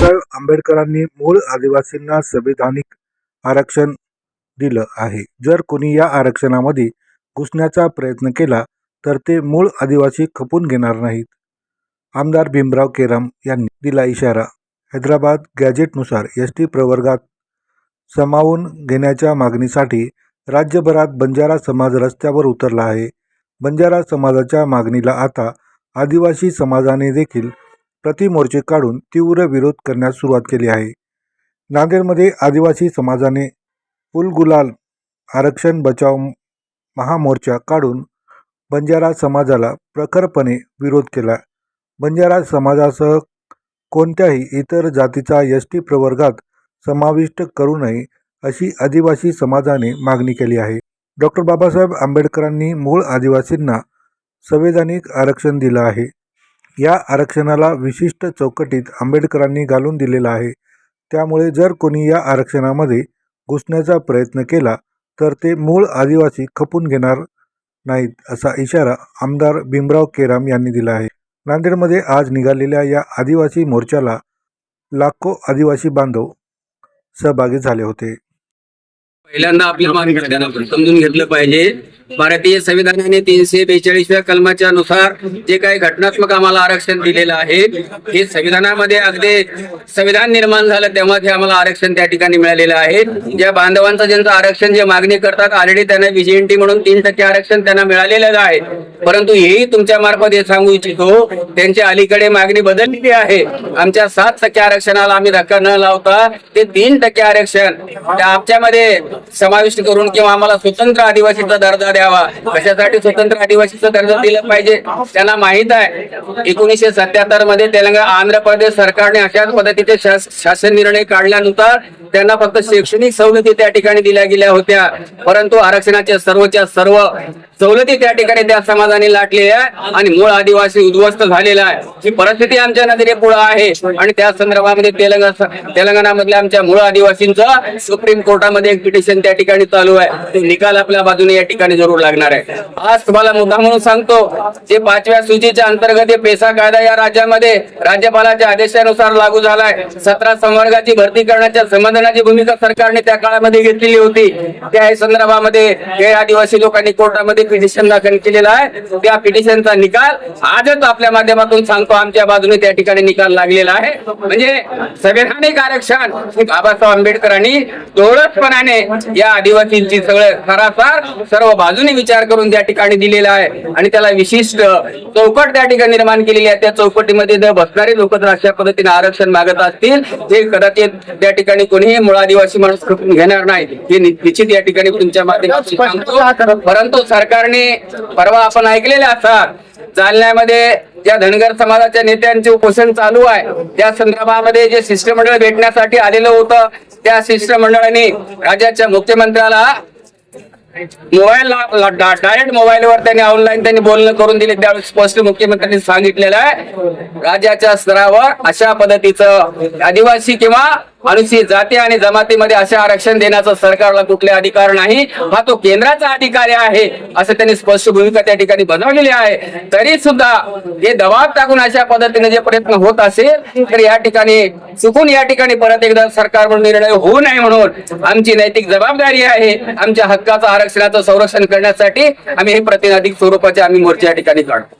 बाबासाहेब आंबेडकरांनी मूळ आदिवासींना संविधानिक आरक्षण दिलं आहे. जर कोणी या आरक्षणामध्ये घुसण्याचा प्रयत्न केला तर ते मूळ आदिवासी खपून घेणार नाहीत. आमदार भीमराव केराम यांनी दिला इशारा. हैदराबाद गॅजेटनुसार एस टी प्रवर्गात सामावून घेण्याच्या मागणीसाठी राज्यभरात बंजारा समाज रस्त्यावर उतरला आहे. बंजारा समाजाच्या मागणीला आता आदिवासी समाजाने देखील प्रतिमोर्चे काढून तीव्र विरोध करण्यास सुरुवात केली आहे. नांदेडमध्ये आदिवासी समाजाने फुलगुलाल आरक्षण बचाव महामोर्चा काढून बंजारा समाजाला प्रखरपणे विरोध केला. बंजारा समाजासह कोणत्याही इतर जातीचा एस टी प्रवर्गात समाविष्ट करू नये अशी आदिवासी समाजाने मागणी केली आहे. डॉक्टर बाबासाहेब आंबेडकरांनी मूळ आदिवासींना संवैधानिक आरक्षण दिलं आहे. या आरक्षणाला विशिष्ट चौकटीत आंबेडकरांनी घालून दिलेला आहे. त्यामुळे जर कोणी या आरक्षणामध्ये घुसण्याचा प्रयत्न केला तर ते मूळ आदिवासी खपून घेणार नाहीत असा इशारा आमदार भीमराव केराम यांनी दिला आहे. नांदेडमध्ये आज निघालेल्या या आदिवासी मोर्चाला लाखो आदिवासी बांधव सहभागी झाले होते. पहिल्यांदा आपल्या मागणी समजून घेतलं पाहिजे. भारतीय संविधानाने तीनशे बेचाळीसव्या कलमाच्या नुसार जे काही घटनात्मक आम्हाला आरक्षण दिलेलं आहे हे संविधानामध्ये अगदी संविधान निर्माण झालं तेव्हा हे आम्हाला आरक्षण त्या ठिकाणी मिळालेलं आहे. ज्या बांधवांचं ज्यांचं आरक्षण जे मागणी करतात ऑलरेडी त्यांना व्हीजीएनटी म्हणून तीन टक्के आरक्षण त्यांना मिळालेलं आहे. परंतु हेही तुमच्या मार्फत हे सांगू इच्छितो त्यांच्या अलीकडे मागणी बदललेली आहे. आमच्या सात टक्के आरक्षणाला आम्ही धक्का न लावता ते तीन टक्के आरक्षण त्या आमच्यामध्ये समाविष्ट करून किंवा आम्हाला स्वतंत्र आदिवासीचा दर्जा द्यावा. कशासाठी स्वतंत्र आदिवासीचा दर्जा दिला पाहिजे त्यांना माहीत आहे. एकोणीसशे सत्याहत्तरमध्ये तेलंगणा आंध्र प्रदेश सरकारने अशाच पद्धतीचे शास- शासन निर्णय काढल्यानुसार त्यांना फक्त शैक्षणिक सवलती त्या ठिकाणी दिल्या गेल्या होत्या. परंतु आरक्षणाच्या सर्वच्या सर्व सवलती त्या ठिकाणी त्या समाजाने लाटलेल्या आहे आणि मूळ आदिवासी उद्ध्वस्त झालेला आहे. ही परिस्थिती आमच्या नजरे पुढे आहे आणि त्या संदर्भामध्ये तेलंगणा तेलंगणामधल्या आमच्या मूळ आदिवासींचं सुप्रीम कोर्टामध्ये एक पिटिशन त्या ठिकाणी चालू आहे. ते निकाल आपल्या बाजूने या ठिकाणी जरूर लागणार आहे. आज तुम्हाला मुद्दा म्हणून सांगतो जे पाचव्या सूचीच्या अंतर्गत हे पेसा कायदा या राज्यामध्ये राज्यपालाच्या आदेशानुसार लागू झालाय. सतरा संवर्गाची भरती करण्याच्या संबंध संबंधनाची भूमिका सरकारने त्या काळामध्ये घेतलेली होती. त्या संदर्भामध्ये हे आदिवासी लोकांनी कोर्टामध्ये पिटिशन दाखल केलेलं आहे. त्या पिटिशनचा निकाल आजच आपल्या माध्यमातून सांगतो. आमच्या बाजूने त्या ठिकाणी निकाल लागलेला आहे. म्हणजे संवैधानिक आरक्षण बाबासाहेब आंबेडकरांनी दोळसपणाने या आदिवासींची सगळं सरासार सर्व बाजूने विचार करून त्या ठिकाणी दिलेला आहे. आणि त्याला विशिष्ट चौकट त्या ठिकाणी निर्माण केलेली आहे. त्या चौकटीमध्ये जर बसणारे लोक जर अशा पद्धतीने आरक्षण मागत असतील ते कदाचित त्या ठिकाणी कोणी कोणीही मूळ आदिवासी माणूस खपून घेणार नाही. हे निश्चित या ठिकाणी तुमच्या माध्यमातून सांगतो. परंतु सरकारने परवा आपण ऐकलेले असतात जालन्यामध्ये ज्या धनगर समाजाच्या नेत्यांचे उपोषण चालू आहे त्या संदर्भामध्ये जे शिष्टमंडळ भेटण्यासाठी आलेलं होतं त्या शिष्टमंडळाने राज्याच्या मुख्यमंत्र्याला मोबाईल डायरेक्ट मोबाईलवर त्यांनी ऑनलाईन त्यांनी बोलणं करून दिले. त्यावेळेस स्पष्ट मुख्यमंत्र्यांनी सांगितलेलं आहे राज्याच्या स्तरावर अशा पद्धतीचं आदिवासी किंवा अनुसूचित जाती आणि जमातीमध्ये असे आरक्षण देण्याचा सरकारला कुठले अधिकार नाही. हा तो केंद्राचा अधिकारी आहे असं त्यांनी स्पष्ट भूमिका त्या ठिकाणी बनवलेली आहे. तरी सुद्धा हे दबाव टाकून अशा पद्धतीने जे प्रयत्न होत असेल तर या ठिकाणी चुकून या ठिकाणी परत एकदा सरकारवर निर्णय होऊ नये म्हणून आमची नैतिक जबाबदारी आहे. आमच्या हक्काचं आरक्षणाचं संरक्षण करण्यासाठी आम्ही हे प्रतिनिधिक स्वरूपाचे आम्ही मोर्चे या ठिकाणी काढतो.